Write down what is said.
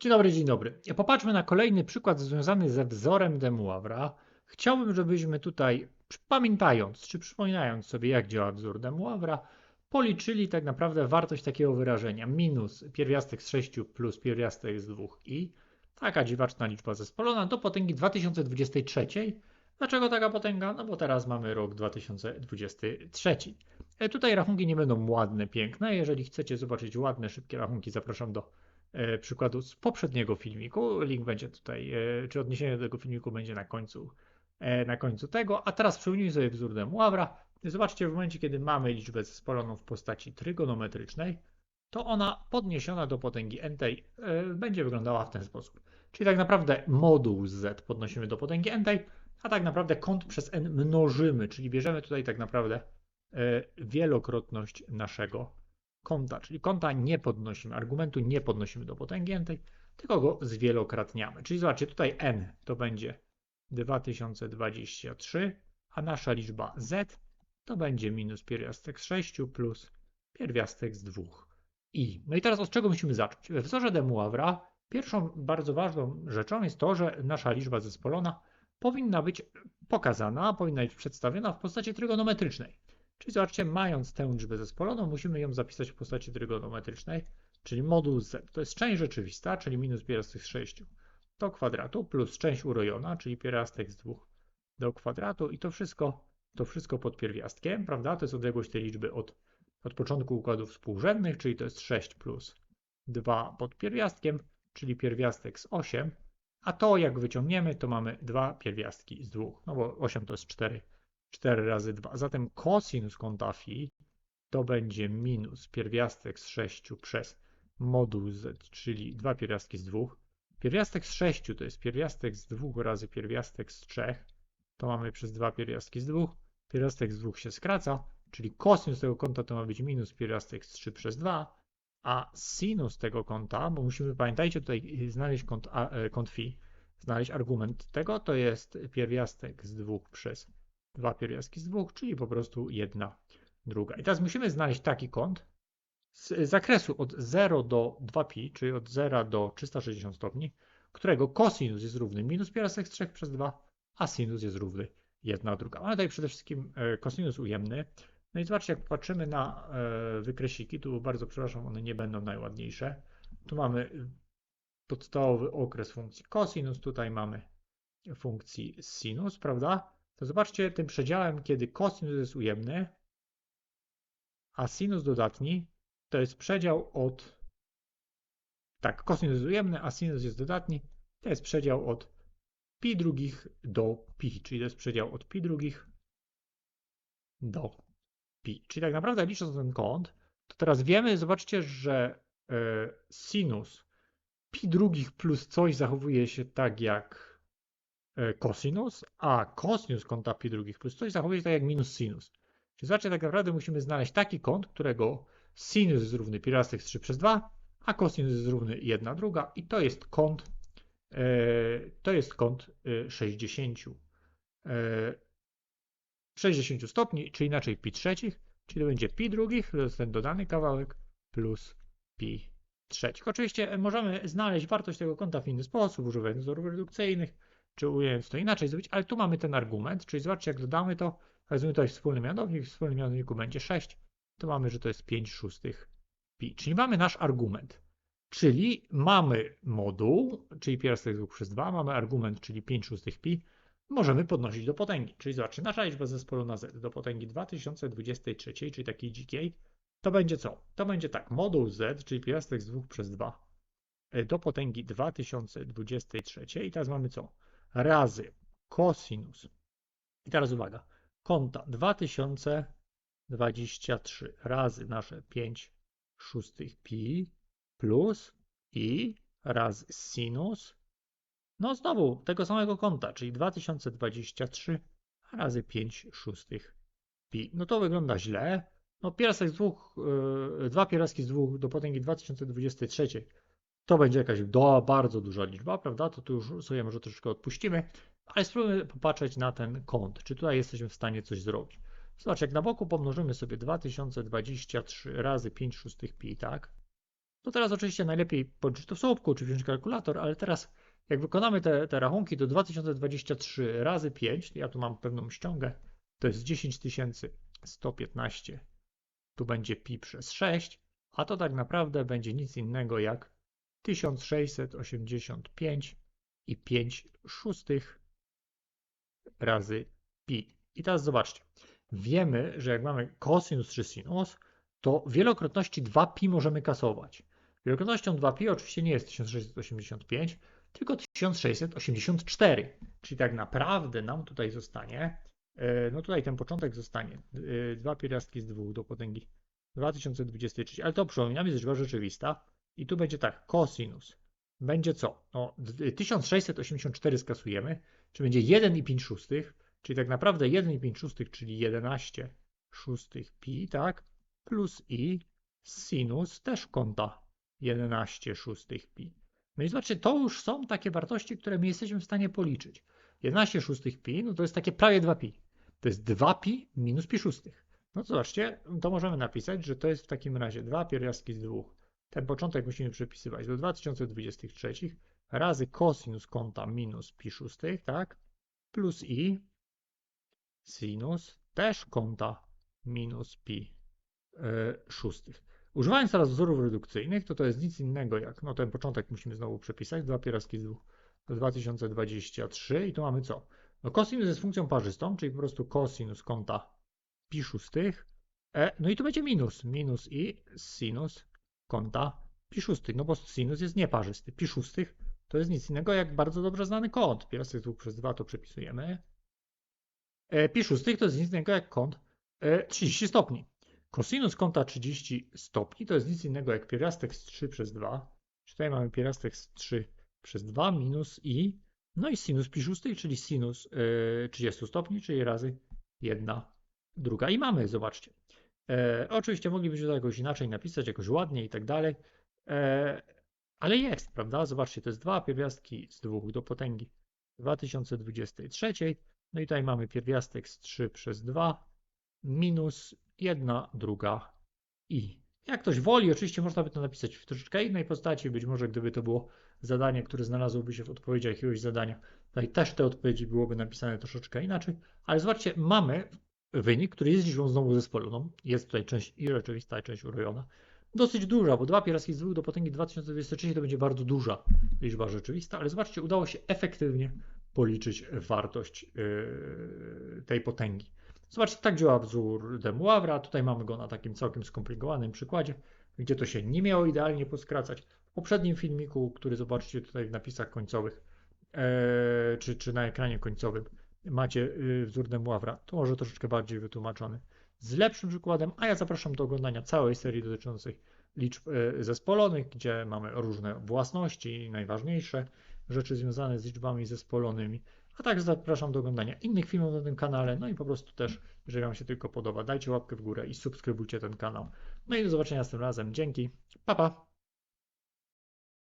Dzień dobry, dzień dobry. Popatrzmy na kolejny przykład związany ze wzorem de Moivre'a. Chciałbym, żebyśmy tutaj, pamiętając czy przypominając sobie, jak działa wzór de Moivre'a, policzyli tak naprawdę wartość takiego wyrażenia minus pierwiastek z 6 plus pierwiastek z 2i, taka dziwaczna liczba zespolona, do potęgi 2023. Dlaczego taka potęga? No bo teraz mamy rok 2023. E, Tutaj rachunki nie będą ładne, piękne. Jeżeli chcecie zobaczyć ładne, szybkie rachunki, zapraszam do przykładu z poprzedniego filmiku. Link będzie tutaj, e, czy odniesienie do tego filmiku będzie na końcu, e, na końcu tego. A teraz przypomnijmy sobie wzór de Moivre'a. Zobaczcie, w momencie, kiedy mamy liczbę zespoloną w postaci trygonometrycznej, to ona podniesiona do potęgi n tej e, będzie wyglądała w ten sposób. Czyli tak naprawdę moduł z podnosimy do potęgi n tej, a tak naprawdę kąt przez n mnożymy, czyli bierzemy tutaj tak naprawdę e, wielokrotność naszego kąta, czyli kąta nie podnosimy, argumentu nie podnosimy do potęgi n tej, tylko go zwielokrotniamy. Czyli zobaczcie, tutaj n to będzie 2023, a nasza liczba z to będzie minus pierwiastek z 6 plus pierwiastek z 2 i. No i teraz od czego musimy zacząć? We wzorze de Moivre'a pierwszą bardzo ważną rzeczą jest to, że nasza liczba zespolona powinna być pokazana, powinna być przedstawiona w postaci trygonometrycznej. Czyli zobaczcie, mając tę liczbę zespoloną, musimy ją zapisać w postaci trygonometrycznej, czyli moduł z. To jest część rzeczywista, czyli minus pierwiastek z 6 do kwadratu, plus część urojona, czyli pierwiastek z 2 do kwadratu i to wszystko, to wszystko pod pierwiastkiem, prawda? To jest odległość tej liczby od, od początku układów współrzędnych, czyli to jest 6 plus 2 pod pierwiastkiem, czyli pierwiastek z 8, a to jak wyciągniemy, to mamy dwa pierwiastki z 2, no bo 8 to jest 4, 4 razy 2. Zatem cosinus kąta phi to będzie minus pierwiastek z 6 przez moduł z, czyli dwa pierwiastki z 2. Pierwiastek z 6 to jest pierwiastek z 2 razy pierwiastek z 3. To mamy przez dwa pierwiastki z 2. Pierwiastek z 2 się skraca, czyli cosinus tego kąta to ma być minus pierwiastek z 3 przez 2, a sinus tego kąta, bo musimy, pamiętajcie, tutaj znaleźć kąt, a, e, kąt phi, znaleźć argument tego, to jest pierwiastek z 2 przez dwa pierwiastki z 2, czyli po prostu jedna druga. I teraz musimy znaleźć taki kąt z zakresu od 0 do 2pi, czyli od 0 do 360 stopni, którego cosinus jest równy minus pierwiastek z 3 przez 2, a sinus jest równy 1 druga. Mamy tutaj przede wszystkim e, cosinus ujemny. No i zobaczcie, jak patrzymy na e, wykresiki, tu bardzo przepraszam, one nie będą najładniejsze. Tu mamy podstawowy okres funkcji cosinus, tutaj mamy funkcji sinus, prawda? To zobaczcie tym przedziałem, kiedy cosinus jest ujemny, a sinus dodatni, to jest przedział od. Tak, cosinus jest ujemny, a sinus jest dodatni. To jest przedział od pi drugich do pi, czyli to jest przedział od pi drugich do pi. Czyli tak naprawdę licząc ten kąt, to teraz wiemy, zobaczcie, że e, sinus pi drugich plus coś zachowuje się tak jak cosinus, a cosinus kąta pi drugich plus coś zachowuje się tak jak minus sinus. Czyli zobaczcie, tak naprawdę musimy znaleźć taki kąt, którego sinus jest równy pierwiastek z 3 przez 2, a cosinus jest równy 1 druga i to jest kąt e, to jest kąt e, 60 e, 60 stopni, czy inaczej pi trzecich, czyli to będzie pi drugich, jest ten dodany kawałek, plus pi trzecich. Oczywiście możemy znaleźć wartość tego kąta w inny sposób, używając wzorów redukcyjnych, czy ując to inaczej zrobić, ale tu mamy ten argument, czyli zobaczcie, jak dodamy to, weźmiemy tutaj wspólny mianownik, w wspólnym mianowniku będzie 6, to mamy, że to jest 5 szóstych pi. Czyli mamy nasz argument. Czyli mamy moduł, czyli pierwiastek 2 przez 2, mamy argument, czyli 5 szóstych pi, możemy podnosić do potęgi. Czyli zobaczcie, nasza liczba zespolu na z do potęgi 2023, czyli takiej dzikiej, to będzie co? To będzie tak, moduł z, czyli pierwiastek z 2 przez 2 do potęgi 2023 i teraz mamy co? Razy cosinus. I teraz uwaga, kąta 2023 razy nasze 5 szóstych pi plus i razy sinus no znowu tego samego kąta, czyli 2023 razy 5 szóstych pi. No to wygląda źle. No pierwiastek z dwóch, yy, dwa pierwiastki z dwóch do potęgi 2023 to będzie jakaś do, bardzo duża liczba, prawda? To tu już sobie może troszeczkę odpuścimy, ale spróbujmy popatrzeć na ten kąt, czy tutaj jesteśmy w stanie coś zrobić. Zobacz, jak na boku pomnożymy sobie 2023 razy 5 szóstych pi, tak? To teraz oczywiście najlepiej policzyć to w słupku, czy wziąć kalkulator, ale teraz jak wykonamy te, te rachunki, to 2023 razy 5, ja tu mam pewną ściągę, to jest 10115. Tu będzie pi przez 6, a to tak naprawdę będzie nic innego jak 1685 i 5 szóstych razy pi. I teraz zobaczcie. Wiemy, że jak mamy cosinus czy sinus, to wielokrotności 2pi możemy kasować. Wielokrotnością 2pi oczywiście nie jest 1685, tylko 1684. Czyli tak naprawdę nam tutaj zostanie, e, no tutaj ten początek zostanie, e, dwa pierwiastki z dwóch do potęgi 2023, ale to przypominam jest liczba rzeczywista i tu będzie tak, cosinus będzie co? No, 1684 skasujemy, czy będzie 1,5 szóstych, czyli tak naprawdę 1,5 szóstych, czyli 11 szóstych pi, tak? Plus i sinus też kąta 11 szóstych pi. No i zobaczcie, to już są takie wartości, które my jesteśmy w stanie policzyć. 11 szóstych pi, no to jest takie prawie 2 pi. To jest 2 pi minus pi szóstych. No to zobaczcie, to możemy napisać, że to jest w takim razie 2 pierwiastki z 2. Ten początek musimy przepisywać do 2023 razy cosinus kąta minus pi szóstych, tak? Plus i sinus też kąta minus pi yy, szóstych. Używając teraz wzorów redukcyjnych, to to jest nic innego jak, no ten początek musimy znowu przepisać, dwa pierwiastki z dwóch do 2023 i tu mamy co? No cosinus jest funkcją parzystą, czyli po prostu cosinus kąta pi szóstych, e, no i tu będzie minus, minus i sinus kąta pi szóstych, no bo sinus jest nieparzysty. Pi szóstych to jest nic innego jak bardzo dobrze znany kąt. Pierwiastek 2 przez 2 to przepisujemy. E, pi szóstych to jest nic innego jak kąt e, 30 stopni. Kosinus kąta 30 stopni to jest nic innego jak pierwiastek z 3 przez 2. Tutaj mamy pierwiastek z 3 przez 2 minus i, no i sinus pi szóstych, czyli sinus e, 30 stopni, czyli razy 1 druga. I mamy, zobaczcie. E, oczywiście moglibyśmy to jakoś inaczej napisać, jakoś ładnie i tak dalej, e, ale jest, prawda? Zobaczcie, to jest dwa pierwiastki z dwóch do potęgi 2023. No i tutaj mamy pierwiastek z 3 przez 2 minus 1 druga i. Jak ktoś woli, oczywiście można by to napisać w troszeczkę innej postaci, być może gdyby to było zadanie, które znalazłoby się w odpowiedzi jakiegoś zadania, tutaj też te odpowiedzi byłoby napisane troszeczkę inaczej, ale zobaczcie, mamy wynik, który jest liczbą znowu zespoloną. Jest tutaj część i rzeczywista, i część urojona. Dosyć duża, bo dwa pierwiastki z do potęgi 2023 to będzie bardzo duża liczba rzeczywista, ale zobaczcie, udało się efektywnie policzyć wartość yy, tej potęgi. Zobaczcie, tak działa wzór Demuawra. Tutaj mamy go na takim całkiem skomplikowanym przykładzie, gdzie to się nie miało idealnie poskracać. W poprzednim filmiku, który zobaczycie tutaj w napisach końcowych, yy, czy, czy na ekranie końcowym, macie yy, wzór Demuawra, to może troszeczkę bardziej wytłumaczony z lepszym przykładem, a ja zapraszam do oglądania całej serii dotyczącej liczb yy, zespolonych, gdzie mamy różne własności i najważniejsze rzeczy związane z liczbami zespolonymi. A także zapraszam do oglądania innych filmów na tym kanale. No i po prostu też, jeżeli Wam się tylko podoba, dajcie łapkę w górę i subskrybujcie ten kanał. No i do zobaczenia następnym razem. Dzięki. Pa, pa.